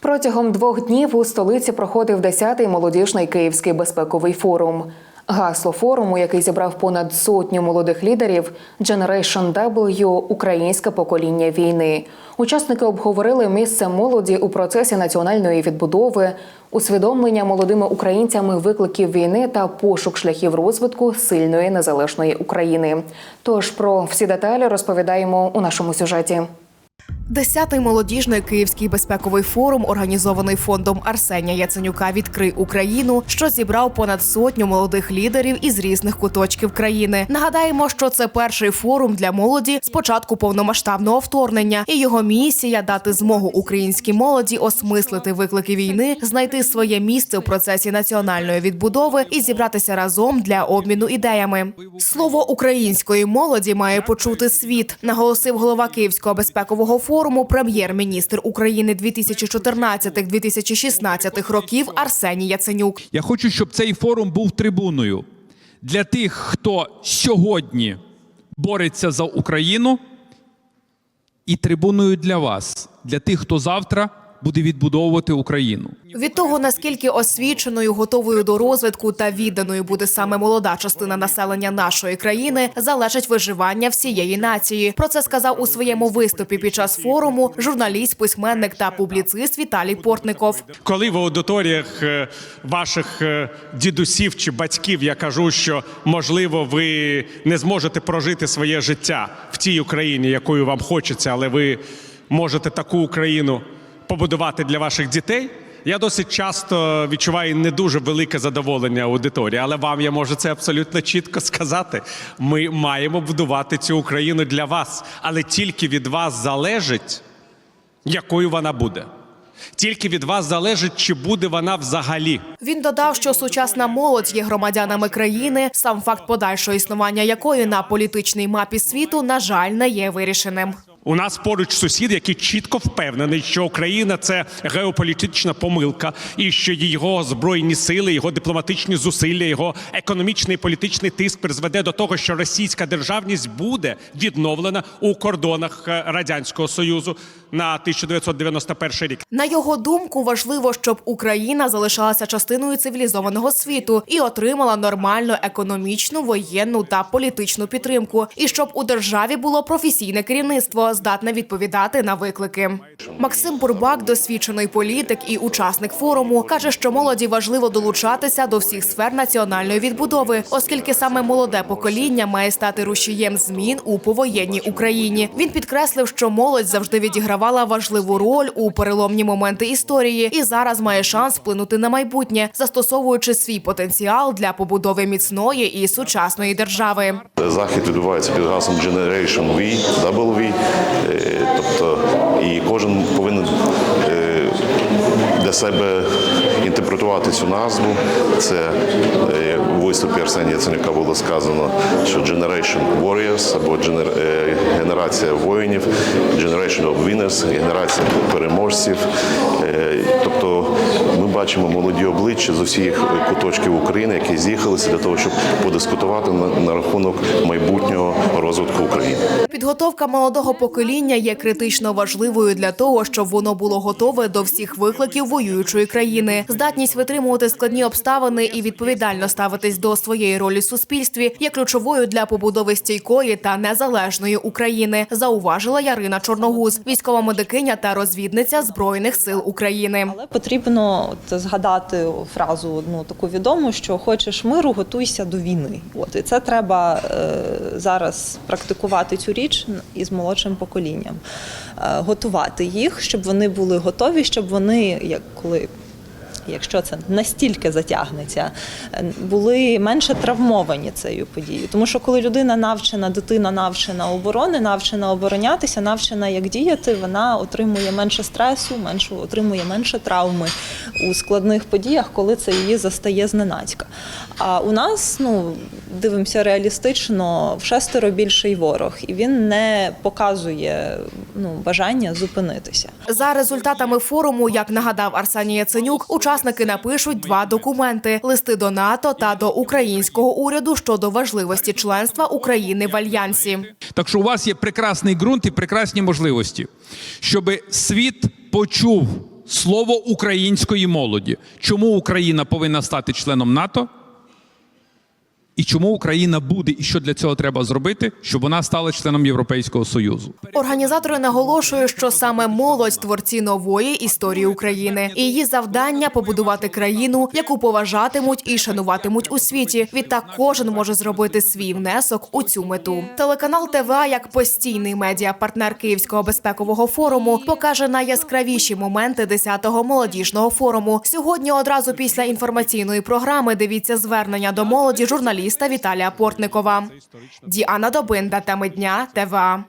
Протягом двох днів у столиці проходив 10-й молодіжний київський безпековий форум. Гасло форуму, який зібрав понад сотню молодих лідерів Generation W – Українське покоління війни. Учасники обговорили місце молоді у процесі національної відбудови, усвідомлення молодими українцями викликів війни та пошук шляхів розвитку сильної незалежної України. Тож про всі деталі розповідаємо у нашому сюжеті. Десятий молодіжний київський безпековий форум, організований фондом Арсенія Яценюка Відкрий Україну, що зібрав понад сотню молодих лідерів із різних куточків країни. Нагадаємо, що це перший форум для молоді з початку повномасштабного вторгнення, і його місія дати змогу українській молоді осмислити виклики війни, знайти своє місце в процесі національної відбудови і зібратися разом для обміну ідеями. Слово української молоді має почути світ, наголосив голова Київського безпекового форуму, прем'єр-міністр України 2014-2016 років Арсеній Яценюк. Я хочу, щоб цей форум був трибуною для тих, хто сьогодні бореться за Україну, і трибуною для вас, для тих, хто завтра буде відбудовувати Україну. Від того наскільки освіченою, готовою до розвитку та відданою буде саме молода частина населення нашої країни, залежить виживання всієї нації. Про це сказав у своєму виступі під час форуму журналіст, письменник та публіцист Віталій Портников. Коли в аудиторіях е, ваших е, дідусів чи батьків я кажу, що можливо ви не зможете прожити своє життя в тій Україні, якою вам хочеться, але ви можете таку Україну побудувати для ваших дітей. Я досить часто відчуваю не дуже велике задоволення аудиторії, але вам я можу це абсолютно чітко сказати. Ми маємо будувати цю Україну для вас, але тільки від вас залежить, якою вона буде. Тільки від вас залежить, чи буде вона взагалі. Він додав, що сучасна молодь є громадянами країни, сам факт подальшого існування якої на політичній мапі світу, на жаль, не є вирішеним. У нас поруч сусід, який чітко впевнений, що Україна це геополітична помилка, і що його збройні сили, його дипломатичні зусилля, його економічний і політичний тиск призведе до того, що російська державність буде відновлена у кордонах е, радянського союзу на 1991 рік. На його думку, важливо, щоб Україна залишалася частиною цивілізованого світу і отримала нормальну економічну, воєнну та політичну підтримку, і щоб у державі було професійне керівництво, здатне відповідати на виклики. Максим Бурбак, досвідчений політик і учасник форуму, каже, що молоді важливо долучатися до всіх сфер національної відбудови, оскільки саме молоде покоління має стати рушієм змін у повоєнній Україні. Він підкреслив, що молодь завжди відігравала важливу роль у переломні моменти історії і зараз має шанс вплинути на майбутнє, застосовуючи свій потенціал для побудови міцної і сучасної держави. Захід відбувається під гаслом Generation V, W, е, тобто і кожен повинен е, для себе інтерпретувати цю назву. Це виступі Арсенія Яценюка було сказано, що Generation Warriors або е, генерація воїнів, Generation of Winners, генерація переможців. Е, Тобто бачимо молоді обличчя з усіх куточків України, які з'їхалися для того, щоб подискутувати на, рахунок майбутнього розвитку України. Підготовка молодого покоління є критично важливою для того, щоб воно було готове до всіх викликів воюючої країни. Здатність витримувати складні обставини і відповідально ставитись до своєї ролі в суспільстві є ключовою для побудови стійкої та незалежної України. Зауважила Ярина Чорногуз, військова медикиня та розвідниця збройних сил України. Але потрібно от, згадати фразу одну таку відому, що хочеш миру, готуйся до війни. От і це треба е, зараз практикувати цю річ із молодшим поколінням, е, готувати їх, щоб вони були готові, щоб вони, як коли. Якщо це настільки затягнеться, е, були менше травмовані цією подією. Тому що коли людина навчена, дитина навчена оборони, навчена оборонятися, навчена як діяти, вона отримує менше стресу, менше отримує менше травми у складних подіях, коли це її застає зненацька. А у нас ну дивимося реалістично, в шестеро більший ворог, і він не показує ну бажання зупинитися. За результатами форуму, як нагадав Арсеній Яценюк, учасники напишуть два документи: листи до НАТО та до українського уряду щодо важливості членства України в альянсі. Так що у вас є прекрасний ґрунт і прекрасні можливості, щоб світ почув слово української молоді. Чому Україна повинна стати членом НАТО? І чому Україна буде, і що для цього треба зробити, щоб вона стала членом Європейського Союзу? Організатори наголошують, що саме молодь творці нової історії України, і її завдання побудувати країну, яку поважатимуть і шануватимуть у світі. Відтак кожен може зробити свій внесок у цю мету. Телеканал ТВА, як постійний медіа-партнер Київського безпекового форуму, покаже найяскравіші моменти 10-го молодіжного форуму. Сьогодні, одразу після інформаційної програми, дивіться звернення до молоді журналіста Віталія Портникова. Діана Добинда, теми дня ТВА.